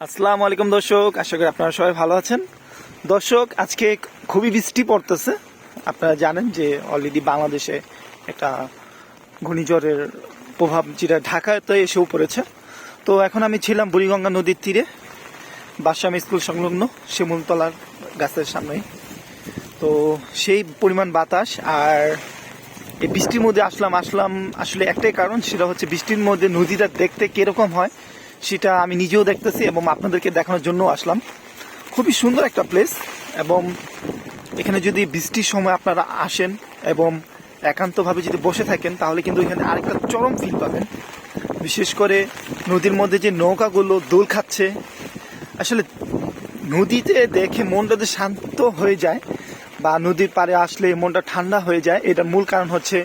আসসালামু আলাইকুম দর্শক, আশা করি আপনারা সবাই ভালো আছেন। দর্শক, আজকে খুবই বৃষ্টি পড়তেছে। আপনারা জানেন যে অলরেডি বাংলাদেশে একটা ঘূর্ণিঝড়ের প্রভাব যেটা ঢাকাতে এসেও পড়েছে তো এখন আমি ছিলাম বুড়িগঙ্গা নদীর তীরে বাসাম স্কুল সংলগ্ন শিমুলতলার গাছের সামনে তো সেই পরিমাণ বাতাস আর এই বৃষ্টির মধ্যে আসলাম আসলাম আসলে একটাই কারণ, সেটা হচ্ছে বৃষ্টির মধ্যে নদীটা দেখতে কীরকম হয় সেটা আমি নিজেও দেখতেছি এবং আপনাদেরকে দেখানোর জন্য আসলাম। খুবই সুন্দর একটা প্লেস এবং এখানে যদি বৃষ্টির সময় আপনারা আসেন এবং একান্তভাবে যদি বসে থাকেন, তাহলে কিন্তু এখানে আরেকটা চরম ফিল পাবেন। বিশেষ করে নদীর মধ্যে যে নৌকাগুলো দোল খাচ্ছে, আসলে নদীতে দেখে মনটা যে শান্ত হয়ে যায় বা নদীর পাড়ে আসলে মনটা ঠান্ডা হয়ে যায়, এটার মূল কারণ হচ্ছে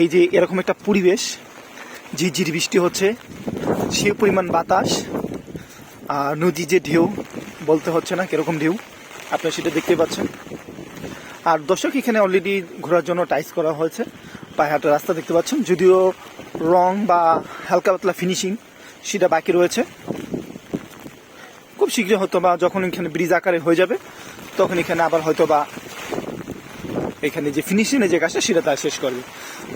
এই যে এরকম একটা পরিবেশ, ঝিরঝির বৃষ্টি হচ্ছে। সে পরিমাণ বাতাস আর নদী যে ঢেউ, বলতে হচ্ছে না কীরকম ঢেউ, আপনারা সেটা দেখতে পাচ্ছেন। আর দর্শক, এখানে অলরেডি ঘোরার জন্য টাইস করা হয়েছে, পায়ে হাঁটার রাস্তা দেখতে পাচ্ছেন, যদিও রং বা হালকা পাতলা ফিনিশিং সেটা বাকি রয়েছে। খুব শীঘ্রই হয়তো বা যখন এখানে ব্রিজ আকারে হয়ে যাবে, তখন এখানে আবার হয়তো বা এখানে যে ফিনিশিংয়ের যে কাজটা, সেটা তারা শেষ করবে।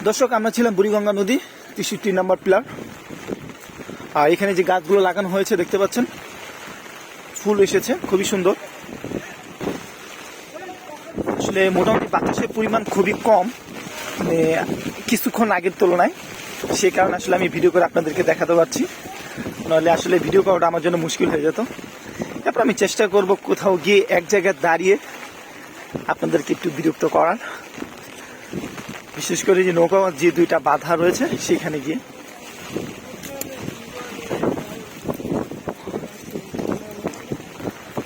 দর্শক, আমরা ছিলাম বুড়িগঙ্গা নদী, তেষট্টি নম্বর পিলার আর এখানে যে গাছগুলো লাগানো হয়েছে, দেখতে পাচ্ছেন? ফুল এসেছে, খুবই সুন্দর। আসলে মোটামুটি বাতাসের পরিমাণ খুবই কম মানে কিছুক্ষণ আগের তুলনায়। সে কারণে আসলে আমি ভিডিও করে আপনাদেরকে দেখাতে পারছি। নাহলে আসলে ভিডিও করাটা আমার জন্য মুশকিল হয়ে যেত। তারপর আমি চেষ্টা করব কোথাও গিয়ে এক জায়গায় দাঁড়িয়ে আপনাদেরকে একটু বিরক্ত করার। বিশেষ করে যে নৌকা যে দুইটা বাধা রয়েছে, সেখানে গিয়ে।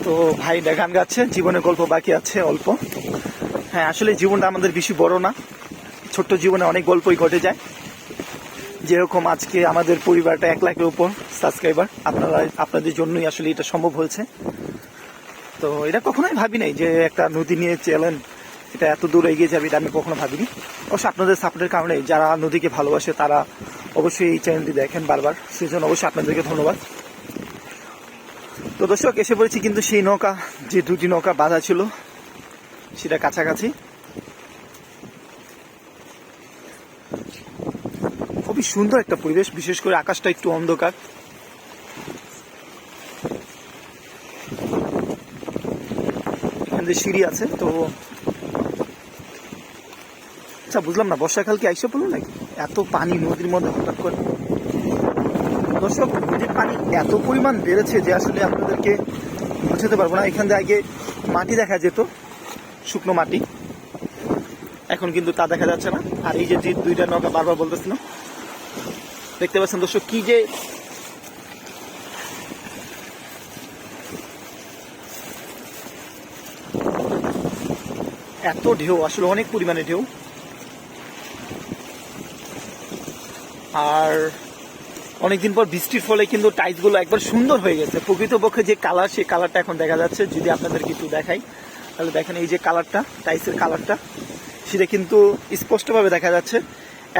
তো ভাইটা গান গাচ্ছে জীবনের গল্প বাকি আছে অল্প। হ্যাঁ আসলে জীবনটা আমাদের বেশি বড় না। ছোট্ট জীবনে অনেক গল্পই ঘটে যায়। যেরকম আজকে আমাদের পরিবারটা এক লাখের উপর সাবস্ক্রাইবার আপনারা, আপনাদের জন্যই আসলে এটা সম্ভব হয়েছে। তো এটা কখনোই ভাবি নাই যে একটা নদী নিয়ে চ্যালেঞ্জ এটা এত দূর এগিয়ে যাবে এটা আমি কখনো ভাবিনি। অবশ্য আপনাদের সাপোর্টের কারণে যারা নদীকে ভালোবাসে তারা অবশ্যই এই চ্যানেলটি দেখেন বারবার। সেজন্য অবশ্যই আপনাদেরকে ধন্যবাদ। তো দর্শক, এসে পড়েছি কিন্তু সেই নৌকা, যে দুটি নৌকা বাঁধা ছিল, সেটা কাছাকাছি। খুবই সুন্দর একটা পরিবেশ, বিশেষ করে আকাশটা একটু অন্ধকার। সিঁড়ি আছে, তো আচ্ছা বুঝলাম না, বর্ষাকাল কি আইসা পড়ল নাকি? এত পানি নদীর মধ্যে হঠাৎ করে। দর্শক নদীর পানি এত পরিমাণ বেড়েছে যে আসলে আপনাদেরকে বোঝাতে পারব না। এখান থেকে আগে মাটি দেখা যেত, শুকনো মাটি। এখন কিন্তু তা দেখা যাচ্ছে না। আর এই যে যে দুইটা নৌকা বারবার বলতেছিল দেখতে পাচ্ছেন দর্শক, কি যে এত ঢেউ, আসলে অনেক পরিমাণে ঢেউ। আর অনেকদিন পর বৃষ্টির ফলে কিন্তু টাইলসগুলো একবার সুন্দর হয়ে গেছে। প্রকৃতপক্ষে যে কালার সেই কালারটা এখন দেখা যাচ্ছে। যদি আপনাদের কিছু দেখাই, তাহলে দেখেন এই যে কালারটা টাইলসের কালারটা সেটা কিন্তু স্পষ্টভাবে দেখা যাচ্ছে।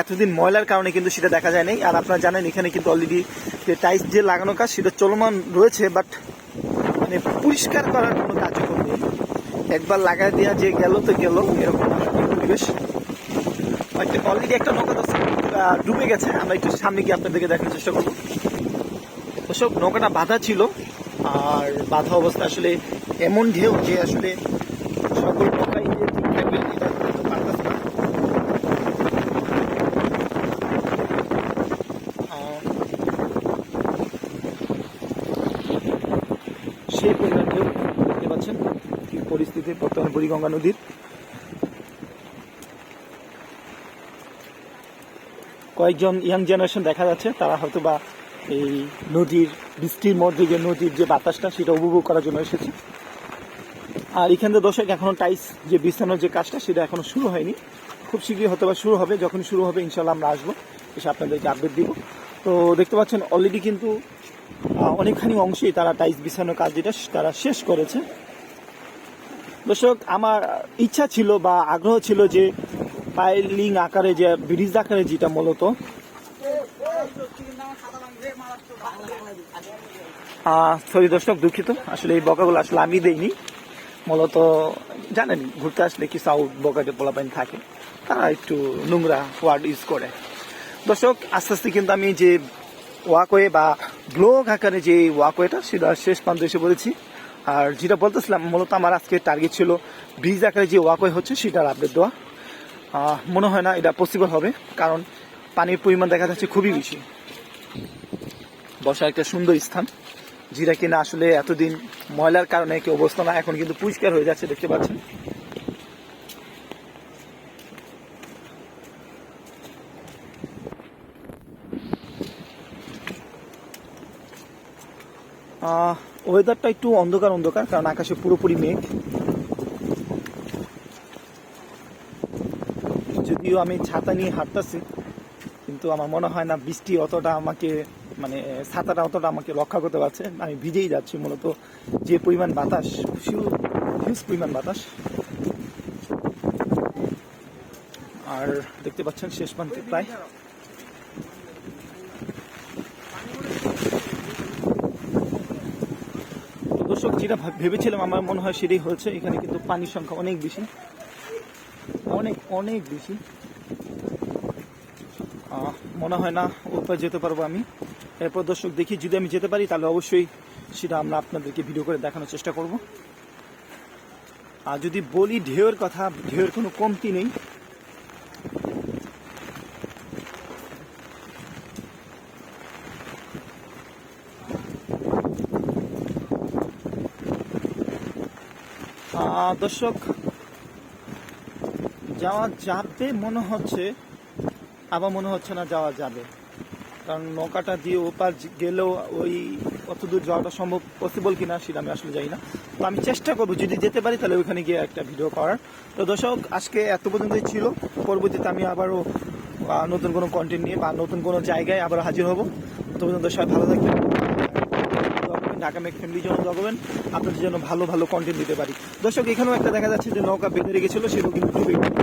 এতদিন ময়লার কারণে কিন্তু সেটা দেখা যায় নাই আর আপনারা জানেন, এখানে কিন্তু অলরেডি যে টাইলস যে লাগানো কাজ, সেটা চলমান রয়েছে বাট মানে পরিষ্কার করার কোনো কার্যক্রম নেই। একবার লাগাই দেওয়া যে গেল, তো গেল। এরকম পরিবেশ। অলরেডি একটা নৌকা ডুবে গেছে। আমরা একটু সামনে গিয়ে আপনাদেরকে দেখার চেষ্টা করব। দর্শক, নৌকাটা বাধা ছিল। আর বাধা অবস্থা আসলে এমন ঢেউ যে আসলে সকল নৌকাই সেই পরিমাণ ঢেউ দেখতে পাচ্ছেন। পরিস্থিতি বর্তমান বুড়িগঙ্গা নদীর। কয়েকজন ইয়াং জেনারেশন দেখা যাচ্ছে, তারা হয়তো বা এই নদীর, বৃষ্টির মধ্যে যে নদীর যে বাতাসটা, সেটা উপভোগ করার জন্য এসেছে। আর এখানে দর্শক এখনও টাইস যে বিছানোর যে কাজটা, সেটা এখনও শুরু হয়নি। খুব শীঘ্রই হয়তো বা শুরু হবে যখন শুরু হবে ইনশাল্লাহ আমরা আসব। এসে আপনাদেরকে আপডেট দিব। তো দেখতে পাচ্ছেন অলরেডি কিন্তু অনেকখানি অংশেই তারা টাইস বিছানোর কাজ যেটা, তারা শেষ করেছে। দর্শক, আমার ইচ্ছা ছিল বা আগ্রহ ছিল যে পাইলিং আকারে যে, ব্রিজ আকারে যেটা মূলত। সরি দর্শক, দুঃখিত। আসলে এই বকাগুলো আসলে আমি দেইনি। মূলত জানেন, ঘুরতে আসলে কি সাউথ বকাটে পোলাপাইন থাকে, তারা একটু নোংরা ওয়ার্ড ইউজ করে। দর্শক, আস্তে আস্তে কিন্তু আমি যে ওয়াকওয়ে বা ব্লগ আকারে যে ওয়াকওয়েটা, সেটা শেষ প্রান্তে এসে পড়েছি। আর যেটা বলতেছিলাম, মূলত আমার আজকে টার্গেট ছিল ব্রিজ আকারে যে ওয়াকওয়ে হচ্ছে, সেটার আপডেট দেওয়া। মনে হয় না এটা পসিবল হবে, কারণ পানির পরিমাণ দেখা যাচ্ছে খুবই বেশি। বসার একটা সুন্দর স্থান, যেটা কিনা আসলে এতদিন ময়লার কারণে কি অবস্থা না, এখন কিন্তু পরিষ্কার হয়ে যাচ্ছে, দেখতে পাচ্ছেন। ওয়েদারটা একটু অন্ধকার অন্ধকার, কারণ আকাশে পুরোপুরি মেঘ। যদিও আমি ছাতা নিয়ে হাঁটতেছি, কিন্তু আমার মনে হয় না বৃষ্টি অতটা আমাকে মানে ছাতাটা অতটা আমাকে রক্ষা করতে পারছে। আমি ভিজেই যাচ্ছি মূলত যে পরিমাণ বাতাস হিউজ পরিমাণ বাতাস। আর দেখতে পাচ্ছেন শেষ প্রান্তে প্রায়। দর্শক, যেটা ভাব- ভেবেছিলাম আমার মনে হয় সেটাই হয়েছে। এখানে কিন্তু পানির সংখ্যা অনেক বেশি। অনেক অনেক বেশি। মনে হয় না ওপারে যেতে পারব আমি। এরপর দর্শক দেখি, যদি আমি যেতে পারি, তাহলে অবশ্যই সেটা আমরা আপনাদেরকে ভিডিও করে দেখানোর চেষ্টা করব। আর যদি বলি ঢেউয়ের কথা, ঢেউয়ের কোনো কমতি নেই। দর্শক যাওয়া যাবে মনে হচ্ছে, আবার মনে হচ্ছে না যাওয়া যাবে। কারণ নৌকাটা দিয়ে ওপার গেলেও ওই অত দূর যাওয়াটা সম্ভব পসিবল কিনা সেটা আমি আসলে জানি না। তো আমি চেষ্টা করব, যদি যেতে পারি তাহলে ওইখানে গিয়ে একটা ভিডিও করার। তো দর্শক, আজকে এত পর্যন্তই ছিল। পরবর্তীতে আমি আবারও নতুন কোনো কন্টেন্ট নিয়ে বা নতুন কোনো জায়গায় আবার হাজির হব। তো পর্যন্ত সবাই ভালো থাকবেন। ঢাকা মেক ফ্যামিলির জন্য আপনাদের জন্য ভালো ভালো কন্টেন্ট দিতে পারি। দর্শক, এখানেও একটা দেখা যাচ্ছে যে নৌকা বেঁধে রেখেছিল, সেটাও কিন্তু।